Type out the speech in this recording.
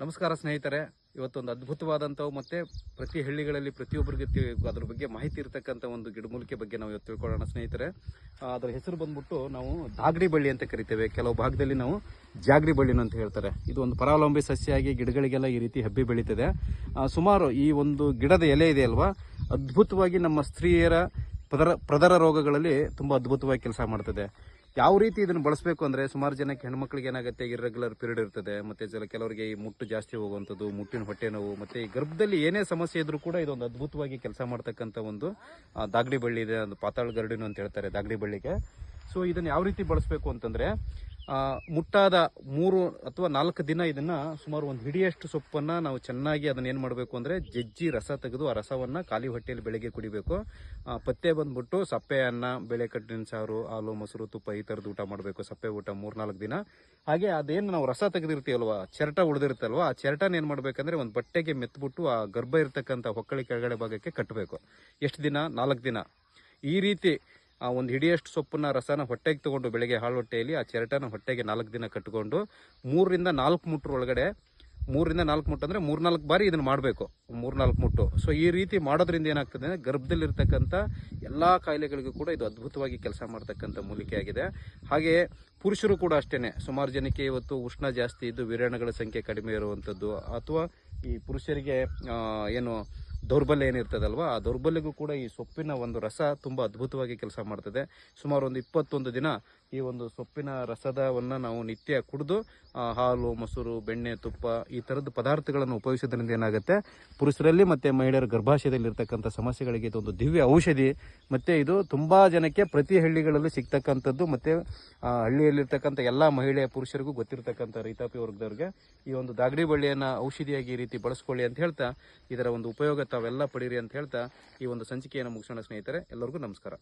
ನಮಸ್ಕಾರ ಸ್ನೇಹಿತರೆ. ಇವತ್ತೊಂದು ಅದ್ಭುತವಾದಂಥವು ಮತ್ತು ಪ್ರತಿ ಹಳ್ಳಿಗಳಲ್ಲಿ ಪ್ರತಿಯೊಬ್ಬರಿಗೆ ಅದ್ರ ಬಗ್ಗೆ ಮಾಹಿತಿ ಇರತಕ್ಕಂಥ ಒಂದು ಗಿಡಮೂಲಿಕೆ ಬಗ್ಗೆ ನಾವು ಇವತ್ತು ತಿಳ್ಕೊಳ್ಳೋಣ ಸ್ನೇಹಿತರೆ. ಅದರ ಹೆಸರು ಬಂದ್ಬಿಟ್ಟು ನಾವು ದಾಗಡಿ ಬಳ್ಳಿ ಅಂತ ಕರಿತೇವೆ. ಕೆಲವು ಭಾಗದಲ್ಲಿ ನಾವು ಜಾಗಡಿ ಬಳ್ಳಿನ ಅಂತ ಹೇಳ್ತಾರೆ. ಇದು ಒಂದು ಪರಾವಲಂಬಿ ಸಸ್ಯ ಆಗಿ ಗಿಡಗಳಿಗೆಲ್ಲ ಈ ರೀತಿ ಹಬ್ಬಿ ಬೆಳೀತದೆ. ಸುಮಾರು ಈ ಒಂದು ಗಿಡದ ಎಲೆ ಇದೆ ಅಲ್ವಾ? ಅದ್ಭುತವಾಗಿ ನಮ್ಮ ಸ್ತ್ರೀಯರ ಪದರ ಪ್ರದರ ರೋಗಗಳಲ್ಲಿ ತುಂಬ ಅದ್ಭುತವಾಗಿ ಕೆಲಸ ಮಾಡ್ತದೆ. ಯಾವ ರೀತಿ ಇದನ್ನು ಬಳಸಬೇಕು ಅಂದ್ರೆ ಸುಮಾರು ಜನಕ್ಕೆ ಹೆಣ್ಮಕ್ಳಿಗೆ ಏನಾಗುತ್ತೆ ಇರ್ರೆಗ್ಯುಲರ್ ಪೀರಿಯಡ್ ಇರ್ತದೆ, ಮತ್ತೆ ಜಲ ಕೆಲವರಿಗೆ ಈ ಮುಟ್ಟು ಜಾಸ್ತಿ ಹೋಗುವಂಥದ್ದು, ಮುಟ್ಟಿನ ಹೊಟ್ಟೆ ನೋವು, ಮತ್ತೆ ಈ ಗರ್ಭದಲ್ಲಿ ಏನೇ ಸಮಸ್ಯೆ ಇದ್ದರೂ ಕೂಡ ಇದೊಂದು ಅದ್ಭುತವಾಗಿ ಕೆಲಸ ಮಾಡ್ತಕ್ಕಂಥ ಒಂದು ದಾಗಡಿ ಬಳ್ಳಿ ಇದೆ, ಒಂದು ಪಾತಾಳ ಗರಡಿನು ಅಂತ ಹೇಳ್ತಾರೆ ದಾಗಡಿ ಬಳ್ಳಿಗೆ. ಸೊ ಇದನ್ನು ಯಾವ ರೀತಿ ಬಳಸಬೇಕು ಅಂತಂದ್ರೆ ಮುಟ್ಟಾದ ಮೂರು ಅಥವಾ ನಾಲ್ಕು ದಿನ ಇದನ್ನ ಸುಮಾರು ಒಂದು ಹಿಡಿಯಷ್ಟು ಸೊಪ್ಪನ್ನ ನಾವು ಚೆನ್ನಾಗಿ ಅದನ್ನ ಏನ್ ಮಾಡಬೇಕು ಅಂದ್ರೆ ಜಜ್ಜಿ ರಸ ತೆಗೆದು ಆ ರಸವನ್ನ ಖಾಲಿ ಹೊಟ್ಟೆಯಲ್ಲಿ ಬೆಳಗ್ಗೆ ಕುಡಿಬೇಕು. ಪತ್ತೆ ಬಂದ್ಬಿಟ್ಟು ಸಪ್ಪೆ ಅನ್ನ ಬೇಳೆ ಕಟ್ಟಿನ ಸಾರು, ಹಾಲು, ಮೊಸರು, ತುಪ್ಪ ಈ ಥರದ್ದು ಊಟ ಮಾಡಬೇಕು. ಸಪ್ಪೆ ಊಟ ಮೂರ್ನಾಲ್ಕು ದಿನ. ಹಾಗೆ ಅದೇನು ನಾವು ರಸ ತೆಗೆದಿರ್ತೀವಲ್ವ, ಚೆರಟ ಉಳಿದಿರ್ತಲ್ವ, ಆ ಚೆರಟನ ಏನು ಮಾಡಬೇಕಂದ್ರೆ ಒಂದು ಬಟ್ಟೆಗೆ ಮೆತ್ಬಿಟ್ಟು ಆ ಗರ್ಭ ಇರತಕ್ಕಂಥ ಹೊಕ್ಕಳಿ ಕೆಳಗಡೆ ಭಾಗಕ್ಕೆ ಕಟ್ಟಬೇಕು ಎಷ್ಟು ದಿನ? ನಾಲ್ಕು ದಿನ. ಈ ರೀತಿ ಆ ಒಂದು ಹಿಡಿಯಷ್ಟು ಸೊಪ್ಪನ್ನ ರಸನ ಹೊಟ್ಟೆಗೆ ತಗೊಂಡು ಬೆಳಗ್ಗೆ ಹಾಳು ಹೊಟ್ಟೆಯಲ್ಲಿ ಆ ಚೆರಟನ ಹೊಟ್ಟೆಗೆ ನಾಲ್ಕು ದಿನ ಕಟ್ಕೊಂಡು ಮೂರರಿಂದ ನಾಲ್ಕು ಮುಟ್ರ ಒಳಗಡೆ, ಮೂರರಿಂದ ನಾಲ್ಕು ಮುಟ್ಟು ಅಂದ್ರೆ ಮೂರ್ನಾಲ್ಕು ಬಾರಿ ಇದನ್ನು ಮಾಡಬೇಕು, ಮೂರ್ನಾಲ್ಕು ಮುಟ್ಟು. ಸೊ ಈ ರೀತಿ ಮಾಡೋದ್ರಿಂದ ಏನಾಗ್ತದೆ ಅಂದರೆ ಗರ್ಭದಲ್ಲಿರ್ತಕ್ಕಂಥ ಎಲ್ಲ ಕಾಯಿಲೆಗಳಿಗೂ ಕೂಡ ಇದು ಅದ್ಭುತವಾಗಿ ಕೆಲಸ ಮಾಡ್ತಕ್ಕಂಥ ಮೂಲಿಕೆಯಾಗಿದೆ ಹಾಗೆಯೇ ಹಾಗೆ ಪುರುಷರು ಕೂಡ ಅಷ್ಟೇ ಸುಮಾರು ಜನಕ್ಕೆ ಇವತ್ತು ಉಷ್ಣ ಜಾಸ್ತಿ ಇದ್ದು ವಿರಣಗಳ ಸಂಖ್ಯೆ ಕಡಿಮೆ ಇರುವಂಥದ್ದು. ಅಥವಾ ಈ ಪುರುಷರಿಗೆ ಏನು ದೌರ್ಬಲ್ಯ ಏನಿರ್ತದಲ್ವಾ, ಆ ದೌರ್ಬಲ್ಯಗೂ ಕೂಡ ಈ ಸೊಪ್ಪಿನ ಒಂದು ರಸ ತುಂಬ ಅದ್ಭುತವಾಗಿ ಕೆಲಸ ಮಾಡ್ತದೆ. ಸುಮಾರು ಒಂದು ಇಪ್ಪತ್ತೊಂದು ದಿನ ಈ ಒಂದು ಸೊಪ್ಪಿನ ರಸದವನ್ನು ನಾವು ನಿತ್ಯ ಕುಡಿದು ಹಾಲು, ಮೊಸರು, ಬೆಣ್ಣೆ, ತುಪ್ಪ ಈ ಥರದ ಪದಾರ್ಥಗಳನ್ನು ಉಪಯೋಗಿಸೋದ್ರಿಂದ ಏನಾಗುತ್ತೆ? ಪುರುಷರಲ್ಲಿ ಮತ್ತು ಮಹಿಳೆಯರ ಗರ್ಭಾಶಯದಲ್ಲಿರ್ತಕ್ಕಂಥ ಸಮಸ್ಯೆಗಳಿಗೆ ಇದೊಂದು ದಿವ್ಯ ಔಷಧಿ. ಮತ್ತು ಇದು ತುಂಬ ಜನಕ್ಕೆ ಪ್ರತಿ ಹಳ್ಳಿಗಳಲ್ಲೂ ಸಿಗ್ತಕ್ಕಂಥದ್ದು. ಮತ್ತು ಹಳ್ಳಿಯಲ್ಲಿರ್ತಕ್ಕಂಥ ಎಲ್ಲ ಮಹಿಳೆಯ ಪುರುಷರಿಗೂ ಗೊತ್ತಿರತಕ್ಕಂಥ ರೈತಾಪಿ ವರ್ಗದವ್ರಿಗೆ ಈ ಒಂದು ದಾಗಡಿ ಬಳ್ಳಿಯನ್ನು ಔಷಧಿಯಾಗಿ ಈ ರೀತಿ ಬಳಸ್ಕೊಳ್ಳಿ ಅಂತ ಹೇಳ್ತಾ, ಇದರ ಒಂದು ಉಪಯೋಗ ತಾವೆಲ್ಲ ಪಡೀರಿ ಅಂತ ಹೇಳ್ತಾ ಈ ಒಂದು ಸಂಚಿಕೆಯನ್ನು ಮುಗಿಸೋಣ ಸ್ನೇಹಿತರೆ. ಎಲ್ಲರಿಗೂ ನಮಸ್ಕಾರ.